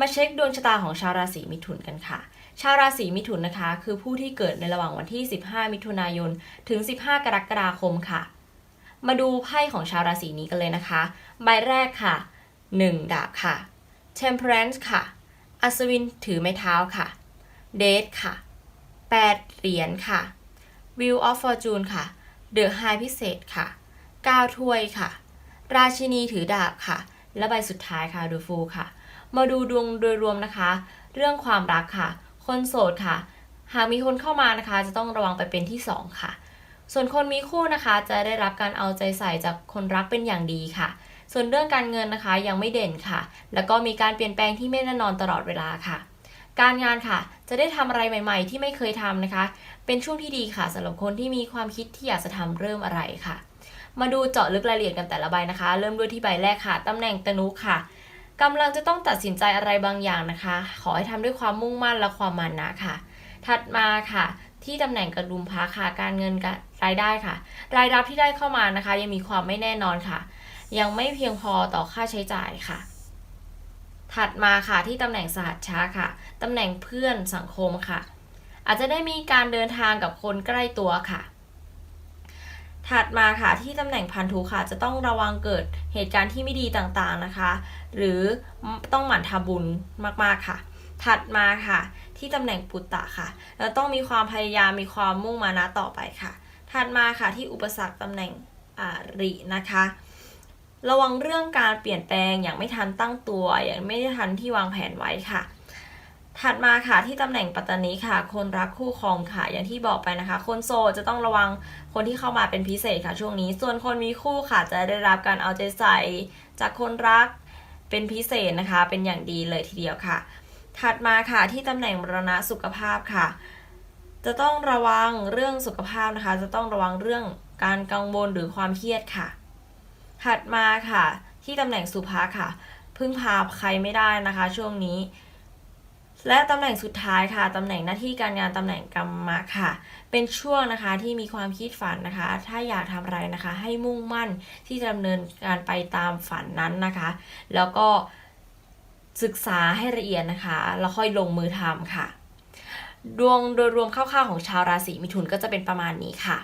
มาเช็คดวงชะตาของชาวราศีมิถุนกันค่ะ ชาวราศีมิถุนนะคะ คือผู้ที่เกิดในระหว่างวันที่ 15 มิถุนายน ถึง 15 กรกฎาคมค่ะ มาดูไพ่ของชาวราศีนี้กันเลยนะคะ ใบแรกค่ะ 1 ดาบค่ะ Temperance ค่ะ อัศวินถือไม้เท้าค่ะ Date ค่ะ 8 เหรียญค่ะ Wheel of Fortune ค่ะ The High พิเศษค่ะ 9 ถ้วยค่ะ ราชินีถือดาบค่ะ และใบสุดท้ายค่ะ The Fool ค่ะ มาดูดวงโดยรวมนะคะ เรื่องความรักค่ะ คนโสดค่ะ หากมีคนเข้ามานะคะ จะต้องระวังไปเป็นที่ 2 ค่ะ ส่วนคนมีคู่นะคะ จะได้รับการเอาใจใส่จากคนรักเป็นอย่างดีค่ะ ส่วนเรื่องการเงินนะคะยังไม่เด่นค่ะ แล้วก็มีการเปลี่ยนแปลงที่ไม่แน่นอนตลอดเวลาค่ะ การงานค่ะ จะได้ทำอะไรใหม่ ๆ ที่ไม่เคยทำนะคะ เป็นช่วงที่ดีค่ะสำหรับคนที่มีความคิดที่อยากจะทำเริ่มอะไรค่ะมาดูเจาะลึกรายละเอียดกันแต่ละใบนะคะ เริ่มด้วยที่ใบแรกค่ะ ตำแหน่งตนุค่ะ กำลังจะต้องตัดสินใจอะไรบางอย่างนะคะ ขอให้ทำด้วยความมุ่งมั่นและความมานะค่ะ ถัดมาค่ะ ที่ตำแหน่งกระดุมพระค่ะ การเงินกับรายได้ค่ะ รายรับที่ได้เข้ามานะคะ ยังมีความไม่แน่นอนค่ะ ยังไม่เพียงพอต่อค่าใช้จ่ายค่ะ ถัดมาค่ะที่ตำแหน่งสหัชชาค่ะตำแหน่งเพื่อนสังคมค่ะ อาจจะได้มีการเดินทางกับคนใกล้ตัวค่ะ ถัดมาค่ะที่ตำแหน่งพันธุค่ะ จะต้องระวังเกิดเหตุการณ์ที่ไม่ดีต่างๆนะคะ หรือต้องหมั่นทำบุญมากๆค่ะ ถัดมาค่ะ ที่ตำแหน่งปุตตะค่ะเราต้องมีความพยายามมีความมุ่งมานะต่อไปค่ะ ถัดมาค่ะที่อุปสรรคตำแหน่งอารินะคะ ระวังเรื่องการเปลี่ยนแปลงอย่างไม่ทันตั้งตัว อย่างไม่ทันที่วางแผนไว้ค่ะ ถัดมาค่ะที่ตำแหน่งปัตตานีค่ะ คนรักคู่ครองค่ะ อย่างที่บอกไปนะคะ คนโสดจะต้องระวังคนที่เข้ามาเป็นพิเศษค่ะ ช่วงนี้ ส่วนคนมีคู่ค่ะ จะได้รับการเอาใจใส่จากคนรักเป็นพิเศษนะคะ เป็นอย่างดีเลยทีเดียวค่ะ ถัดมาค่ะที่ตำแหน่งมรณะสุขภาพค่ะ จะต้องระวังเรื่องสุขภาพนะคะ จะต้องระวังเรื่องการกังวลหรือความเครียดค่ะ ถัดมาค่ะ ที่ตำแหน่งสุภาค่ะ พึ่งพาใครไม่ได้นะคะ ช่วงนี้ และตำแหน่งสุดท้ายค่ะตำแหน่งหน้าที่การงานตำแหน่งกรรมะค่ะ เป็นช่วงนะคะที่มีความคิดฝันนะคะ ถ้าอยากทำอะไรนะคะ ให้มุ่งมั่นที่จะดำเนินการไปตามฝันนั้นนะคะ แล้วก็ศึกษาให้ละเอียดนะคะแล้วค่อยลงมือทำค่ะ ดวงโดยรวมคร่าวๆของชาวราศีมิถุนก็จะเป็นประมาณนี้ค่ะ